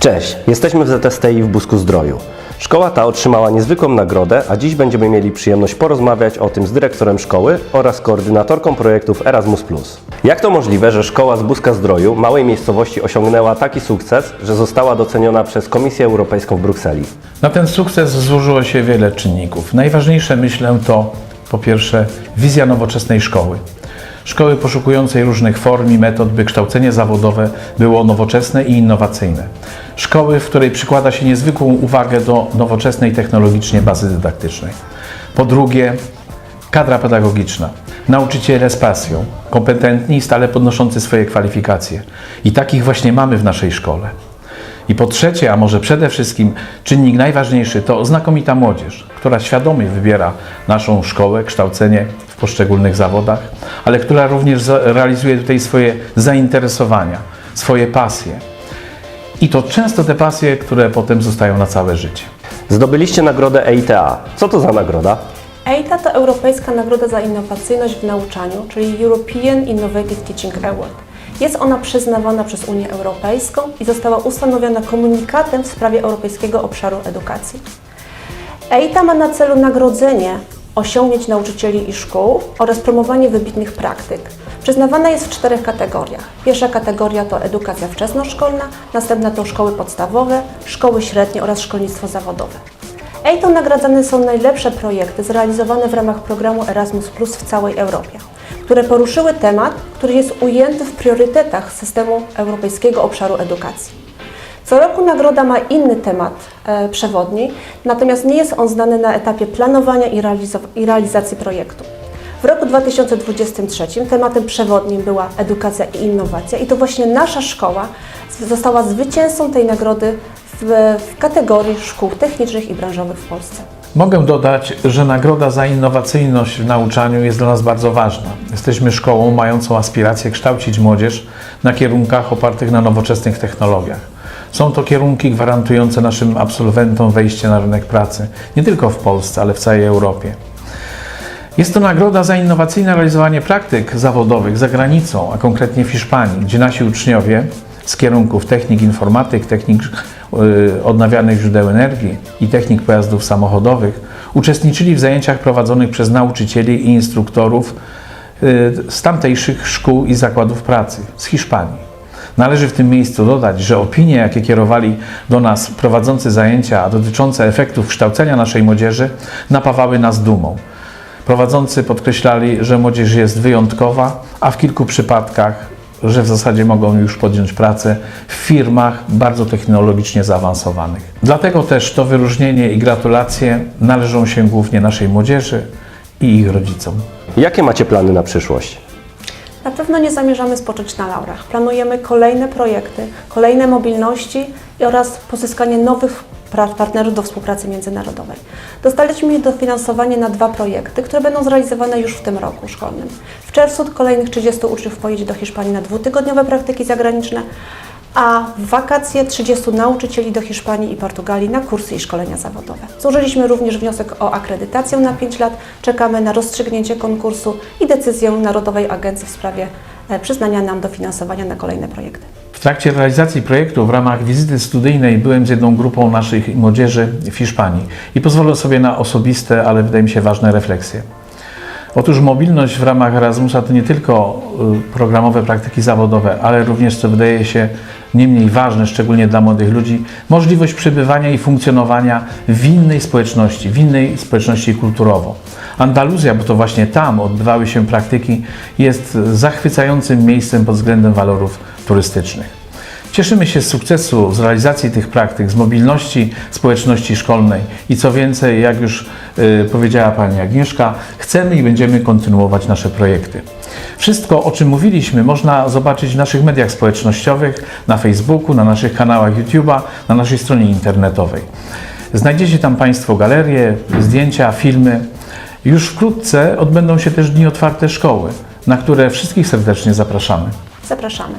Cześć, jesteśmy w ZSTI w Busku Zdroju. Szkoła ta otrzymała niezwykłą nagrodę, a dziś będziemy mieli przyjemność porozmawiać o tym z dyrektorem szkoły oraz koordynatorką projektów Erasmus+. Jak to możliwe, że szkoła z Buska Zdroju, małej miejscowości, osiągnęła taki sukces, że została doceniona przez Komisję Europejską w Brukseli? Na ten sukces złożyło się wiele czynników. Najważniejsze, myślę, to po pierwsze wizja nowoczesnej szkoły. Szkoły poszukującej różnych form i metod, by kształcenie zawodowe było nowoczesne i innowacyjne. Szkoły, w której przykłada się niezwykłą uwagę do nowoczesnej technologicznie bazy dydaktycznej. Po drugie, kadra pedagogiczna. Nauczyciele z pasją, kompetentni i stale podnoszący swoje kwalifikacje. I takich właśnie mamy w naszej szkole. I po trzecie, a może przede wszystkim, czynnik najważniejszy to znakomita młodzież, która świadomie wybiera naszą szkołę, kształcenie w poszczególnych zawodach, ale która również realizuje tutaj swoje zainteresowania, swoje pasje. I to często te pasje, które potem zostają na całe życie. Zdobyliście nagrodę EITA. Co to za nagroda? EITA to Europejska Nagroda za Innowacyjność w Nauczaniu, czyli European Innovative Teaching Award. Jest ona przyznawana przez Unię Europejską i została ustanowiona komunikatem w sprawie Europejskiego Obszaru Edukacji. EITA ma na celu nagrodzenie osiągnięć nauczycieli i szkół oraz promowanie wybitnych praktyk. Przyznawana jest w czterech kategoriach. Pierwsza kategoria to edukacja wczesnoszkolna, następna to szkoły podstawowe, szkoły średnie oraz szkolnictwo zawodowe. EITą nagradzane są najlepsze projekty zrealizowane w ramach programu Erasmus Plus w całej Europie, które poruszyły temat, który jest ujęty w priorytetach systemu Europejskiego Obszaru Edukacji. Co roku nagroda ma inny temat e, przewodni, natomiast nie jest on znany na etapie planowania i, i realizacji projektu. W roku 2023 tematem przewodnim była edukacja i innowacja i to właśnie nasza szkoła została zwycięzcą tej nagrody w, w kategorii szkół technicznych i branżowych w Polsce. Mogę dodać, że nagroda za innowacyjność w nauczaniu jest dla nas bardzo ważna. Jesteśmy szkołą mającą aspiracje kształcić młodzież na kierunkach opartych na nowoczesnych technologiach. Są to kierunki gwarantujące naszym absolwentom wejście na rynek pracy, nie tylko w Polsce, ale w całej Europie. Jest to nagroda za innowacyjne realizowanie praktyk zawodowych za granicą, a konkretnie w Hiszpanii, gdzie nasi uczniowie z kierunków technik informatyk, technik odnawialnych źródeł energii i technik pojazdów samochodowych uczestniczyli w zajęciach prowadzonych przez nauczycieli i instruktorów y, z tamtejszych szkół i zakładów pracy z Hiszpanii. Należy w tym miejscu dodać, że opinie, jakie kierowali do nas prowadzący zajęcia dotyczące efektów kształcenia naszej młodzieży, napawały nas dumą. Prowadzący podkreślali, że młodzież jest wyjątkowa, a w kilku przypadkach, że w zasadzie mogą już podjąć pracę w firmach bardzo technologicznie zaawansowanych. Dlatego też to wyróżnienie i gratulacje należą się głównie naszej młodzieży i ich rodzicom. Jakie macie plany na przyszłość? Na pewno nie zamierzamy spocząć na laurach. Planujemy kolejne projekty, kolejne mobilności oraz pozyskanie nowych partnerów do współpracy międzynarodowej. Dostaliśmy dofinansowanie na dwa projekty, które będą zrealizowane już w tym roku szkolnym. W czerwcu kolejnych 30 uczniów pojedzie do Hiszpanii na dwutygodniowe praktyki zagraniczne, a w wakacje 30 nauczycieli do Hiszpanii i Portugalii na kursy i szkolenia zawodowe. Złożyliśmy również wniosek o akredytację na 5 lat. Czekamy na rozstrzygnięcie konkursu i decyzję Narodowej Agencji w sprawie e, przyznania nam dofinansowania na kolejne projekty. W trakcie realizacji projektu w ramach wizyty studyjnej byłem z jedną grupą naszych młodzieży w Hiszpanii i pozwolę sobie na osobiste, ale wydaje mi się ważne refleksje. Otóż mobilność w ramach Erasmusa to nie tylko y, programowe praktyki zawodowe, ale również, co wydaje się nie mniej ważne, szczególnie dla młodych ludzi, możliwość przebywania i funkcjonowania w innej społeczności, w innej społeczności kulturowo. Andaluzja, bo to właśnie tam odbywały się praktyki, jest zachwycającym miejscem pod względem walorów turystycznych. Cieszymy się z sukcesu, z realizacji tych praktyk, z mobilności społeczności szkolnej i co więcej, jak już y, powiedziała Pani Agnieszka, chcemy i będziemy kontynuować nasze projekty. Wszystko, o czym mówiliśmy, można zobaczyć w naszych mediach społecznościowych, na Facebooku, na naszych kanałach YouTube'a, na naszej stronie internetowej. Znajdziecie tam Państwo galerie, zdjęcia, filmy. Już wkrótce odbędą się też dni otwarte szkoły, na które wszystkich serdecznie zapraszamy. Zapraszamy.